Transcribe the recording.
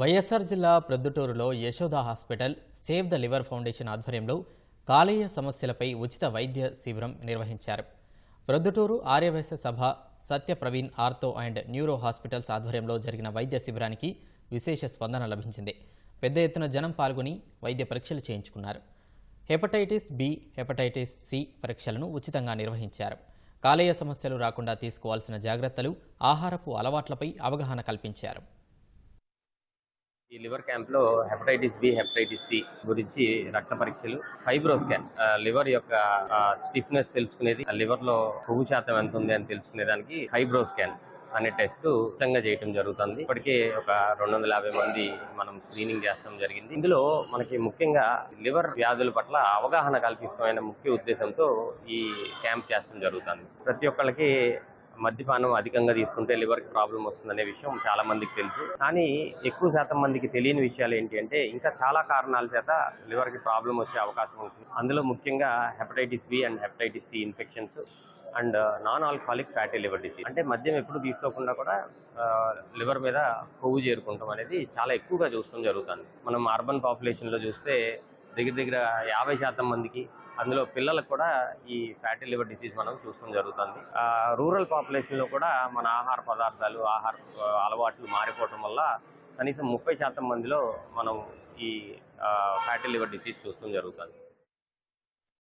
వైఎస్ఆర్ జిల్లా ప్రొద్దుటూరులో Yashoda hospital save the liver foundation ఆధ్వర్యంలో కాలేయ సమస్యలపై ఉచిత వైద్య శిబిరం నిర్వహించారు. Proddatur Arya Vysya Sabha Satya Praveen ortho and neuro hospitals ఆధ్వర్యంలో జరిగిన వైద్య శిబిరానికి విశేష స్పందన లభించింది. పెద్ద ఎత్తున జనం పాల్గొని వైద్య పరీక్షలు చేయించుకున్నారు. హెపటైటిస్ బి హెపటైటిస్ సి పరీక్షలను ఉచితంగా నిర్వహించారు. కాలేయ సమస్యలు రాకుండా తీసుకోవాల్సిన జాగ్రత్తలు ఆహారపు అలవాట్లపై అవగాహన కల్పించారు. లివర్ క్యాంప్లో హెపటైటిస్ బి హెపటైటిస్ సి గురించి రక్త పరీక్షలు ఫైబ్రో స్కాన్ లివర్ యొక్క స్టిఫ్నెస్ తెలుసుకునేది ఆ లివర్లో కొవ్వు శాతం ఎంత ఉంది అని తెలుసుకునే దానికి ఫైబ్రో స్కాన్ అనే టెస్ట్ ఉచితంగా చేయటం జరుగుతుంది. ఇప్పటికే ఒక రెండు వందల యాభై మంది మనం స్క్రీనింగ్ చేస్తాం జరిగింది. ఇందులో మనకి ముఖ్యంగా లివర్ వ్యాధుల పట్ల అవగాహన కల్పిస్తామనే ముఖ్య ఉద్దేశంతో ఈ క్యాంప్ చేస్తాం జరుగుతుంది. ప్రతి ఒక్కళ్ళకి మద్యపానం అధికంగా తీసుకుంటే లివర్కి ప్రాబ్లం వస్తుందనే విషయం చాలా మందికి తెలుసు. కానీ ఎక్కువ శాతం మందికి తెలియని విషయాలు ఏంటి అంటే ఇంకా చాలా కారణాల చేత లివర్కి ప్రాబ్లం వచ్చే అవకాశం ఉంటుంది. అందులో ముఖ్యంగా hepatitis B and hepatitis C infections and non alcoholic fatty liver disease అంటే మద్యం ఎప్పుడు తీసుకోకుండా కూడా uh, లివర్ మీద కొవ్వు చేరుకుంటాం అనేది చాలా ఎక్కువగా చూస్తాం జరుగుతుంది. మనం అర్బన్ పాపులేషన్లో చూస్తే దగ్గర దగ్గర యాభై శాతం మందికి అందులో పిల్లలకు కూడా ఈ ఫ్యాటీ లివర్ డిసీజ్ మనం చూస్తాం జరుగుతుంది. రూరల్ పాపులేషన్లో కూడా మన ఆహార పదార్థాలు ఆహార అలవాట్లు మారిపోవటం వల్ల కనీసం ముప్పై శాతం మందిలో మనం ఈ ఫ్యాటీ లివర్ డిసీజ్ చూస్తాం జరుగుతుంది.